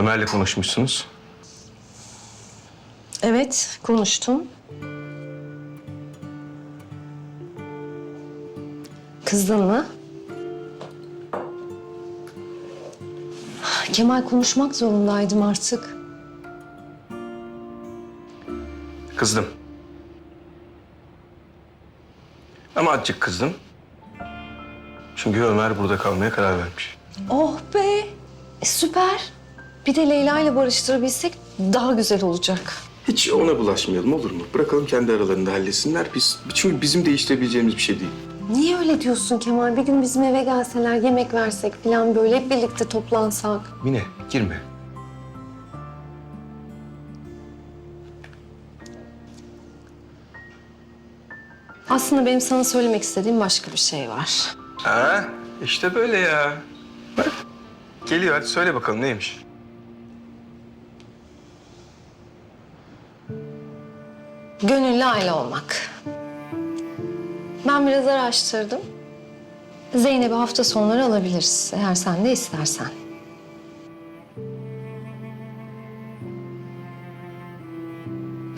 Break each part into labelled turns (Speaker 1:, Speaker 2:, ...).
Speaker 1: Ömer'le konuşmuşsunuz.
Speaker 2: Evet, konuştum. Kızdın mı? Kemal konuşmak zorundaydım artık.
Speaker 1: Kızdım. Ama azıcık kızdım. Çünkü Ömer burada kalmaya karar vermiş.
Speaker 2: Oh be! E, süper. Bir de Leyla ile barıştırabilsek daha güzel olacak.
Speaker 1: Hiç ona bulaşmayalım olur mu? Bırakalım kendi aralarında halletsinler. Biz, çünkü bizim değiştirebileceğimiz bir şey değil.
Speaker 2: Niye öyle diyorsun Kemal? Bir gün bizim eve gelseler, yemek versek falan böyle hep birlikte toplansak.
Speaker 1: Mine girme.
Speaker 2: Aslında benim sana söylemek istediğim başka bir şey var.
Speaker 1: Ha, işte böyle ya. Bak. Geliyor hadi söyle bakalım neymiş?
Speaker 2: Gönüllü aile olmak. Ben biraz araştırdım. Zeynep'i hafta sonları alabiliriz eğer sen de istersen.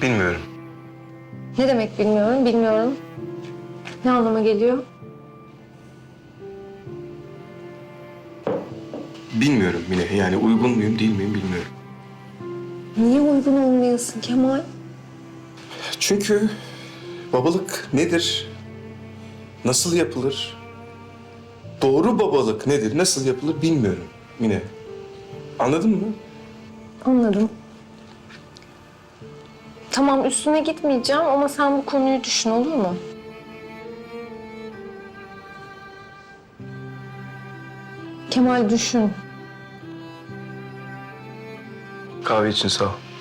Speaker 1: Bilmiyorum.
Speaker 2: Ne demek bilmiyorum, bilmiyorum. Ne anlama geliyor?
Speaker 1: Bilmiyorum Mine. Yani uygun muyum değil miyim bilmiyorum.
Speaker 2: Niye uygun olmayasın Kemal?
Speaker 1: Çünkü babalık nedir? Nasıl yapılır? Doğru babalık nedir? Nasıl yapılır bilmiyorum Mine. Anladın mı?
Speaker 2: Anladım. Tamam üstüne gitmeyeceğim ama sen bu konuyu düşün olur mu? Kemal düşün.
Speaker 1: Kahve için sağ ol.